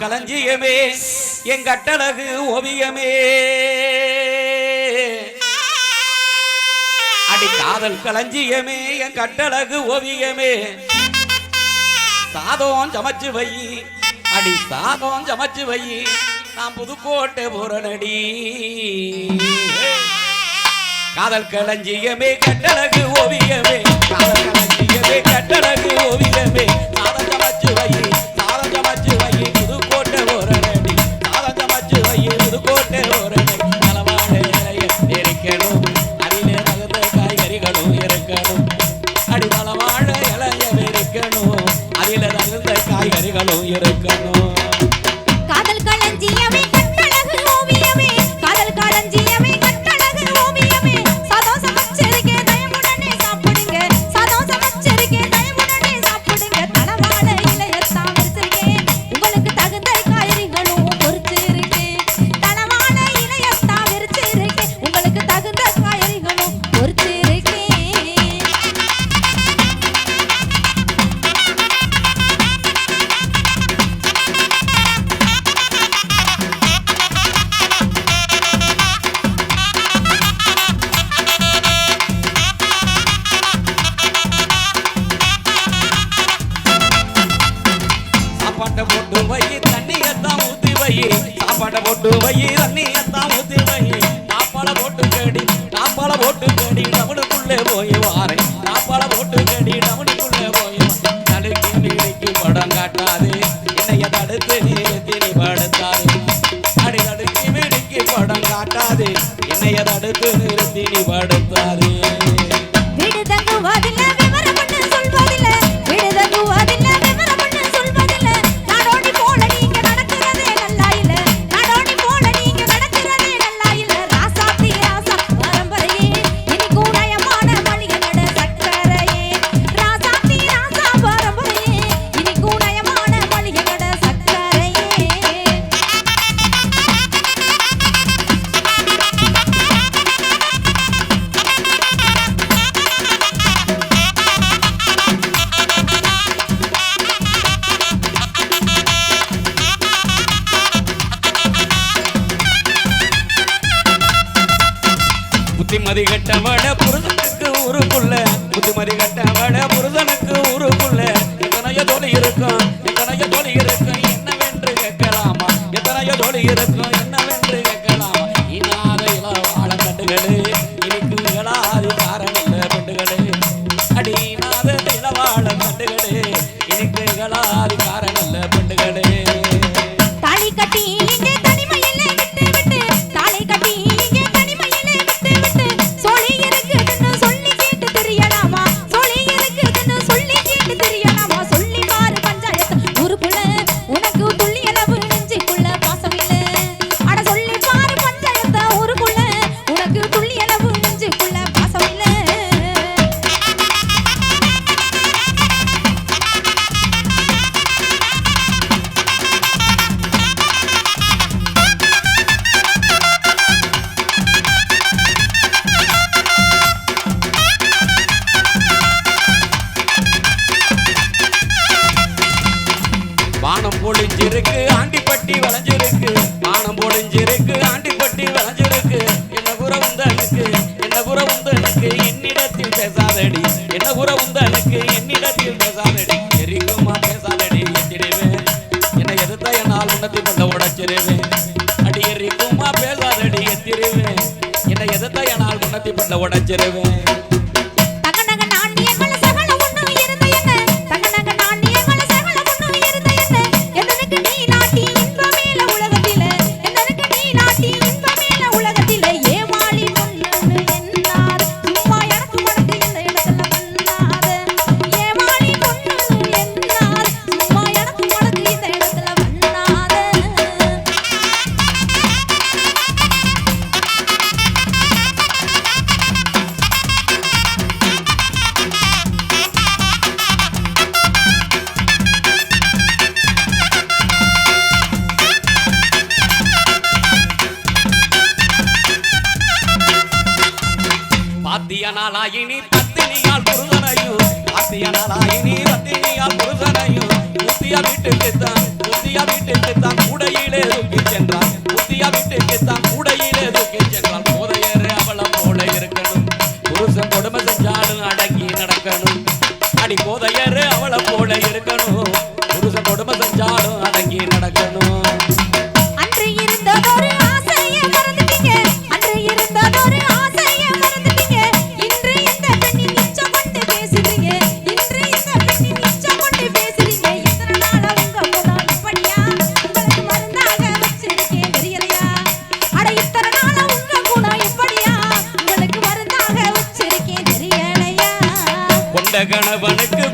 களஞ்சியமே எங்கட்டழகு ஓவியமே. அடி காதல் களஞ்சியமே என் கட்டழகு ஓவியமே. சாதம் சமைச்சு வை அடி சாதம் சமைச்சு வை நான் புதுக்கோட்டை புறநடி. காதல் களஞ்சியமே கட்டழகு ஓவியமே. காதல் களஞ்சியமே கட்டழகு ஓவியமே. dígalo y recano. போட்டு வயிறு நாய ஒளி இருக்கும் சொன்னால் உன்னத்தி கொண்ட உடைச்சிருவேன். அடியறி கும்மா பேசாதடி எத்திருவேன். என்னை எதிர்த்த என்னால் உன்னத்தி பண்ண உடைச்சிருவேன். அத்தியனாலாயினி பத்தினியால் புருஷனையும் அத்தியனாலாயினி பத்தினியால் புருஷனையும். புத்திய வீட்டுக்கு தான் புத்திய வீட்டுக்கு தான் கூடையிலே சென்றார் புத்திய வீட்டுக்கு தான் கூட கணவனுக்கு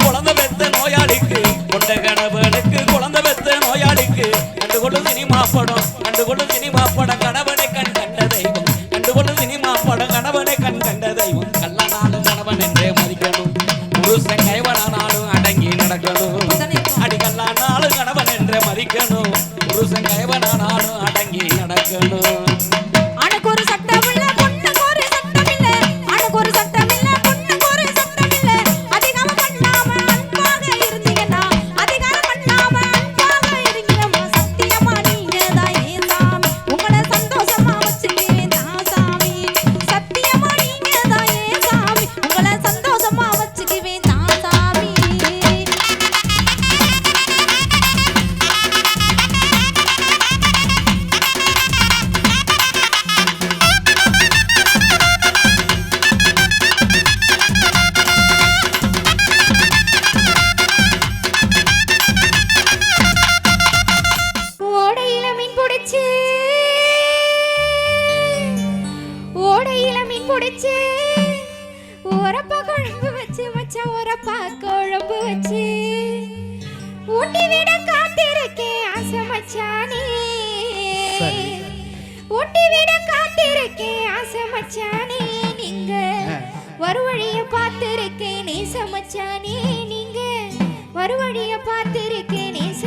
உரப்பா குழம்பு வச்சு மச்சான் உரப்பா குழம்பு வச்சு. ஊட்டி விட காத்திருக்கேன் ஆசை மச்சானே ஊட்டி விட காத்திருக்கேன் ஆசை மச்சானே நீங்க. ஒரு வழிய பார்த்திருக்கேன் நேச மச்சானே நீங்க. ஒரு வழிய பார்த்திருக்கேன் நேச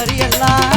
எல்லாம்